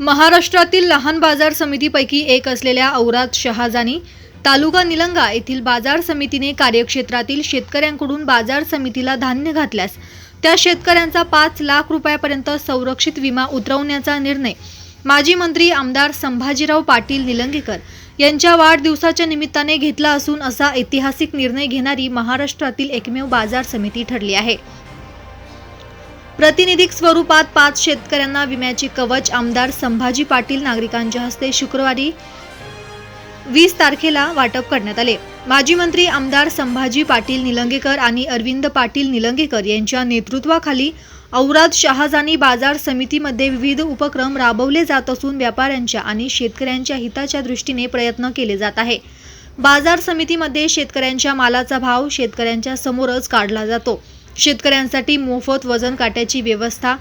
महाराष्ट्रातील लहान बाजार समितीपैकी एक असलेल्या औरात शहाजानी तालुका निलंगा येथील बाजार समितीने कार्यक्षेत्रातील शेतकऱ्यांकडून बाजार समितीला धान्य घातल्यास त्या शेतकऱ्यांचा पाच लाख रुपयापर्यंत संरक्षित विमा उतरवण्याचा निर्णय माजी मंत्री आमदार संभाजीराव पाटील निलंगेकर यांच्या वाढदिवसाच्या निमित्ताने घेतला असून असा ऐतिहासिक निर्णय घेणारी महाराष्ट्रातील एकमेव बाजार समिती ठरली आहे. प्रतिनिधिक स्वरूपात पाच शेतकऱ्यांना विम्याचे कवच. आमदार संभाजी पाटील नागरिकांच्या हस्ते शुक्रवारी वीस तारखेला वाटप करण्यात आले. माजी मंत्री आमदार संभाजी पाटील निलंगेकर आणि अरविंद पाटील निलंगेकर यांच्या नेतृत्वाखाली औराद शहाजानी बाजार समितीमध्ये विविध उपक्रम राबवले जात असून व्यापाऱ्यांच्या आणि शेतकऱ्यांच्या हिताच्या दृष्टीने प्रयत्न केले जात आहे. बाजार समितीमध्ये शेतकऱ्यांच्या मालाचा भाव शेतकऱ्यांच्या समोरच काढला जातो. शेतकऱ्यांसाठी मोफत वजन काट्याची व्यवस्था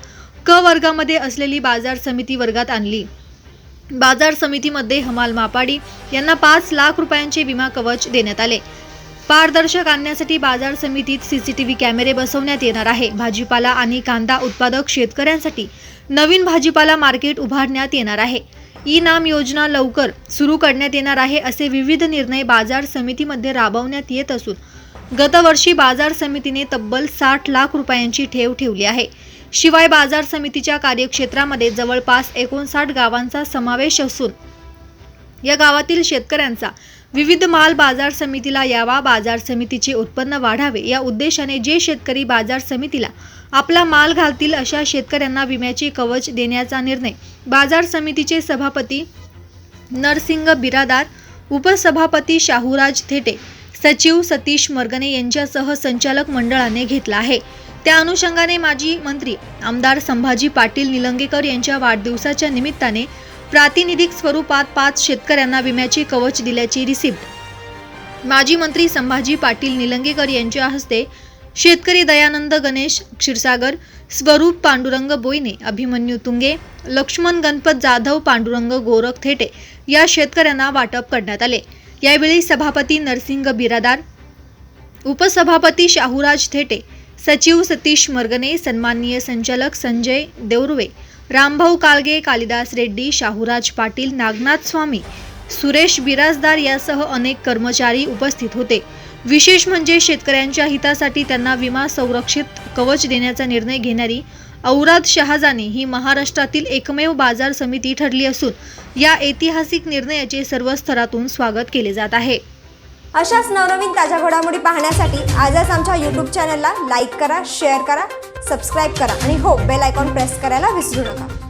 क वर्गामध्ये असलेली बाजार समिती वर्गात आणली. बाजार समितीमध्ये हमाल मापाडी यांना पाच लाख रुपयांचे विमा कवच देण्यात आले. पारदर्शक आणण्यासाठी बाजार समितीत सीसीटीव्ही कॅमेरे बसवण्यात येणार आहे. भाजीपाला आणि कांदा उत्पादक शेतकऱ्यांसाठी नवीन भाजीपाला मार्केट उभारण्यात येणार आहे. ई नाम योजना लवकर सुरू करण्यात येणार आहे असे विविध निर्णय बाजार समितीमध्ये राबवण्यात येत असून गतवर्षी बाजार समितीने तब्बल साठ लाख रुपयांची ठेव ठेवली आहे. शिवाय बाजार समितीच्या कार्यक्षेत्रामध्ये जवळपास एकोणसाठ गावांचा समावेश असून या गावातील शेतकऱ्यांचा विविध माल बाजार समितीला यावा बाजार समितीचे उत्पन्न वाढावे या उद्देशाने जे शेतकरी बाजार समितीला आपला माल घालतील अशा शेतकऱ्यांना विम्याचे कवच देण्याचा निर्णय बाजार समितीचे सभापती नरसिंग बिरादार उपसभापती शाहूराज थेटे सचिव सतीश मर्गने यांच्यासह संचालक मंडळाने घेतला आहे. त्या अनुषंगाने माजी मंत्री आमदार संभाजी पाटील निलंगेकर यांच्या वाढदिवसाच्या निमित्ताने प्रातिनिधिक स्वरूपात पाच शेतकऱ्यांना विम्याची कवच दिल्याची रिसिप्ट. माजी मंत्री संभाजी पाटील निलंगेकर यांच्या हस्ते शेतकरी दयानंद गणेश क्षीरसागर स्वरूप पांडुरंग बोईने अभिमन्यू तुंगे लक्ष्मण गणपत जाधव पांडुरंग गोरख थेटे या शेतकऱ्यांना वाटप करण्यात आले. यावेळी सभापती नरसिंग बिरादार उपसभापती शाहूराज थेटे सचिव सतीश मर्गने सन्माननीय संचालक संजय देवरुवे रामभाऊ काळगे कालिदास रेड्डी शाहूराज पाटील नागनाथ स्वामी सुरेश बिराजदार यासह अनेक कर्मचारी उपस्थित होते. विशेष म्हणजे शेतकऱ्यांच्या हितासाठी त्यांना विमा संरक्षित कवच देण्याचा निर्णय घेणारी औराद शहाजानी ही महाराष्ट्रातील एकमेव बाजार समिती ठरली असून या ऐतिहासिक निर्णयाचे सर्व स्तरातून स्वागत केले जात आहे. अशाच नवनवीन ताज्या घडामोडी पाहण्यासाठी आजच आमच्या यूट्यूब चॅनलला लाईक करा शेअर करा सबस्क्राईब करा आणि हो बेल आयकॉन प्रेस करायला विसरू नका.